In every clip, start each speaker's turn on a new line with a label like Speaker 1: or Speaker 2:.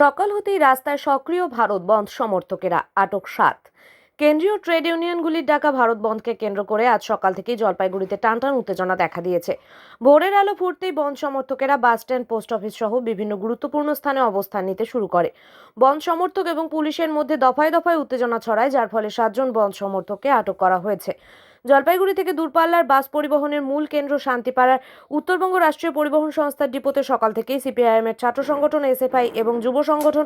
Speaker 1: সকাল হতেই রাস্তায় সক্রিয় ভারত বন্ধ সমর্থকেরা, আটক সাত। কেন্দ্রীয় ট্রেড ইউনিয়নগুলির ডাকা ভারত বন্ধকে কেন্দ্র করে আজ সকাল থেকেই জলপাইগুড়িতে টানটান উত্তেজনা দেখা দিয়েছে। ভোরের আলো ফুটতেই বন্ধ সমর্থকেরা বাস স্ট্যান্ড, পোস্ট অফিস সহ বিভিন্ন গুরুত্বপূর্ণ স্থানে অবস্থান নিতে শুরু করে। বন্ধ সমর্থক এবং পুলিশের মধ্যে দফায় দফায় উত্তেজনা ছড়ায়, যার ফলে সাতজন বন্ধ সমর্থককে আটক করা হয়েছে। জলপাইগুড়ি থেকে দূরপাল্লার বাস পরিবহনের মূল কেন্দ্র শান্তিপাড়ার উত্তরবঙ্গ রাষ্ট্রীয় পরিবহন সংস্থার ডিপোতে সকাল থেকেই সিপিআইএম এর ছাত্র সংগঠন, এসএফআই এবং যুব সংগঠন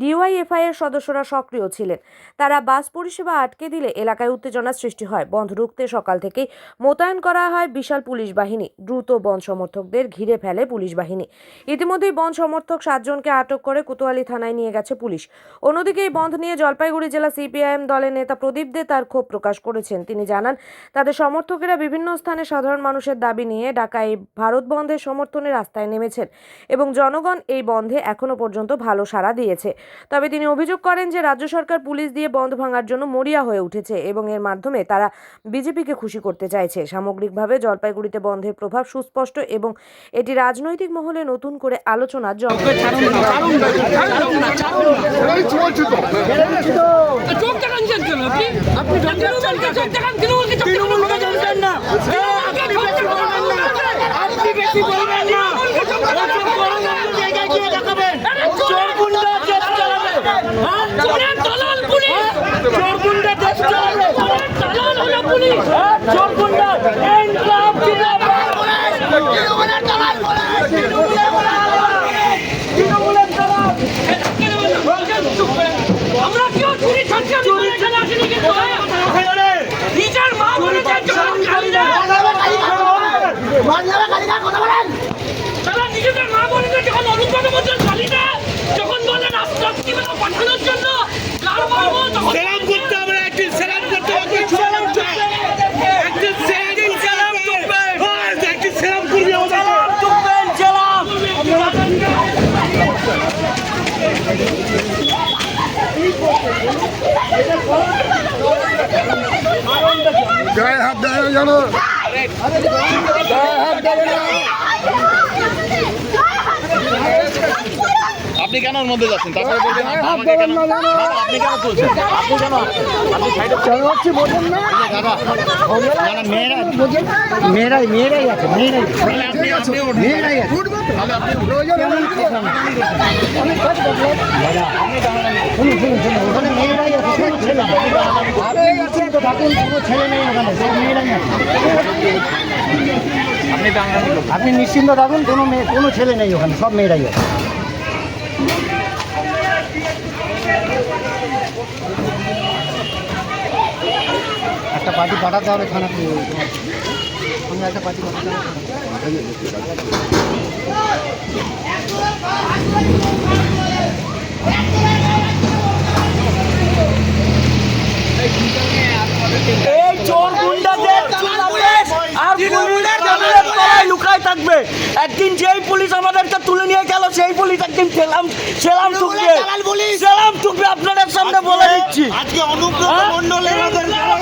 Speaker 1: ডিওয়াইএফআই এর সদস্যরা সক্রিয় ছিলেন। তারা বাস পরিষেবা আটকে দিলে এলাকায় উত্তেজনার সৃষ্টি হয়। বন্ধ রুখতে সকাল থেকেই মোতায়েন করা হয় বিশাল পুলিশ বাহিনী। দ্রুত বন্ধ সমর্থকদের ঘিরে ফেলে পুলিশ বাহিনী। ইতিমধ্যেই বন্ধ সমর্থক সাতজনকে আটক করে কোতোয়ালি থানায় নিয়ে গেছে পুলিশ। অন্যদিকে এই বন্ধ নিয়ে জলপাইগুড়ি জেলা সিপিআইএম দলের নেতা প্রদীপ দে তার ক্ষোভ প্রকাশ করেছেন। তিনি জানান তাদের সমর্থকেরা বিভিন্ন স্থানে সাধারণ মানুষের দাবি নিয়ে ডাকা এই ভারত বন্ধের সমর্থনে রাস্তায় নেমেছেন এবং জনগণ এই বন্ধে এখনও পর্যন্ত ভালো সাড়া দিয়েছে। তবে তিনি অভিযোগ করেন যে রাজ্য সরকার পুলিশ দিয়ে বন্ধ ভাঙার জন্য মরিয়া হয়ে উঠেছে এবং এর মাধ্যমে তারা বিজেপিকে খুশি করতে চাইছে। সামগ্রিকভাবে জলপাইগুড়িতে বন্ধের প্রভাব সুস্পষ্ট এবং এটি রাজনৈতিক মহলে নতুন করে আলোচনার জন্ম
Speaker 2: চোখ দেখান কেন আপনি আপনি তৃণমূলকে চোখ দেখান তৃণমূলকে চোখ
Speaker 3: তৃণমূলকে চলবেন না আপনি বেশি বলবেন না আপনি বেশি বলবেন না ওসব বড় জায়গায় গিয়ে দেখাবেন চোর গুন্ডা দেশ চালাবে। হ্যাঁ? চোর গুন্ডা দেশ চালাবে
Speaker 2: চোরের দালাল হলো পুলিশ
Speaker 3: হ্যাঁ? চোর গুন্ডা ইনকাম জিন্দাবাদ তৃণমূলের দালাল তৃণমূলের দালাল
Speaker 2: আমরা কেউ চুরি ছাড়ছি চুরি এখানে আসেনি কিন্তু নিজের মা বলেছে যখন খালি না তারা নিজেদের মা বলেছে বলছেন খালি না। যখন বলেন রাষ্ট্রপতি পাঠানোর জন্য কার মারবো তখন
Speaker 3: সেলাম করতে হবে একদিন সেলাম করতে হবে সেলাম একদিন একদিন সেলাম একদিন সেলাম করবি সেলাম করবেন সেলাম।
Speaker 4: গায়ে হাত দেয় জানো? গায়ে হাত দেবে না।
Speaker 5: আপনি কেন ওর মধ্যে যাচ্ছেন? তারপরে বলবেন কেন আপনি কেন তুলছেন? আপনি কেন আপনি সাইডে
Speaker 4: হচ্ছে বোঝেন না।
Speaker 5: দাদা না মেয়েরা
Speaker 6: মেয়েরাই মেয়েরাই আছে মেয়েরাই
Speaker 5: আপনি আপনি
Speaker 6: মেয়েরাই আছে।
Speaker 4: তাহলে আপনি প্রয়োজন হলে
Speaker 6: শুনুন শুনুন শুনুন। ওখানে মেয়েরাই আছে কোনো ছেলে নেই আপনি নিশ্চিন্ত থাকুন কোনো ছেলে নেই ওখানে সব মেয়েরাই আছে।
Speaker 5: আপনি
Speaker 6: নিশ্চিন্ত থাকুন কোনো মেয়ে কোনো ছেলে নেই ওখানে সব মেয়েরাই আছে। একটা পার্টি পাঠাতে হবে খানা আমি একটা পার্টি পাঠাতে হবে
Speaker 3: এই চোর গুন্ডাদের বাংলাদেশ আর তৃণমূলের দালালের তলায় থাকবে। একদিন যেই পুলিশ আমাদেরকে তুলে নিয়ে গেল সেই পুলিশ একদিন সেলাম সেলাম টুকবে সেলাম টুকবে আপনাদের সামনে বলে দিচ্ছি।
Speaker 4: আজকে অনুব্রত মন্ডলের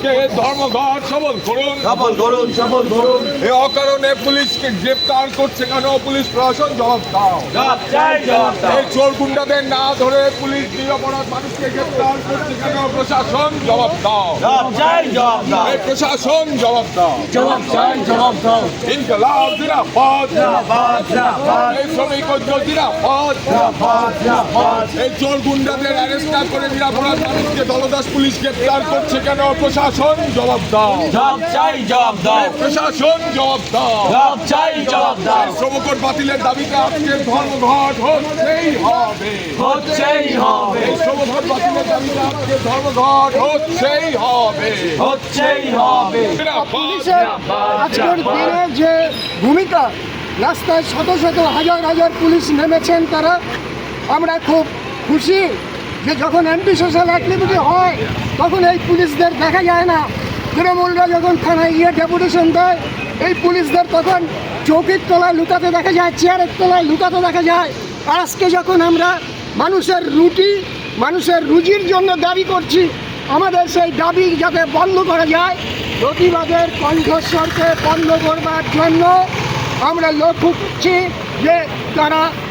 Speaker 7: ধর্মঘট সবল করুন।
Speaker 4: সফল করুন সফল করুন।
Speaker 7: এ অকারণে পুলিশকে গ্রেপ্তার করছে কেন? পুলিশ প্রশাসন জবাব দাও। এই চোর গুন্ডাদের না ধরে পুলিশ নিরপরাধ মানুষকে গ্রেপ্তার করছে কেন? প্রশাসন জবাব দাও।
Speaker 3: জবাব দাও।
Speaker 7: এই প্রশাসন জবাব দাও।
Speaker 3: জবাব চাই জবাব দাও।
Speaker 7: ইনকলাব জিরাফত।
Speaker 3: জিন্দাবাদ জিন্দাবাদ
Speaker 7: এই শ্রমিক
Speaker 3: জিন্দাবাদ জিন্দাবাদ
Speaker 7: এই চোর গুন্ডাদের অ্যারেস্ট না করে নিরাপরাধ মানুষকে দলদাস পুলিশ গ্রেপ্তার করছে কেন? প্রশাসন জবাব দাও।
Speaker 3: জবাব চাই জবাব দাও।
Speaker 7: প্রশাসন জবাব দাও।
Speaker 3: জবাব চাই জবাব দাও।
Speaker 7: শ্রমকর বাতিলের দাবিতে আজকে ধর্মঘট হচ্ছেই হবে।
Speaker 3: হচ্ছেই হবে।
Speaker 7: শ্রমঘট বাতিলের দাবিতে আজকে ধর্মঘট হচ্ছেই হবে।
Speaker 3: হচ্ছেই হবে।
Speaker 4: পুলিশের আজকের দিনে যে ভূমিকা রাস্তায় শত শত হাজার হাজার পুলিশ নেমেছেন তারা আমরা খুব খুশি। যে যখন এমপি সোশ্যাল অ্যাক্টিভিটি হয়, তখন এই পুলিশদের দেখা যায় না। তৃণমূলরা যখন থানায় গিয়ে ডেপুটেশন দেয়, এই পুলিশদের তখন চৌকির তলায় লুকাতে দেখা যায় চেয়ারের তলায় লুকাতে দেখা যায়। আজকে যখন আমরা মানুষের রুটি, মানুষের রুজির জন্য দাবি করছি, আমাদের সেই দাবি যাতে বন্ধ করা যায়, প্রতিবাদের কণ্ঠস্বরকে বন্ধ করবার জন্য আমরা লক্ষ্য করছি যে তারা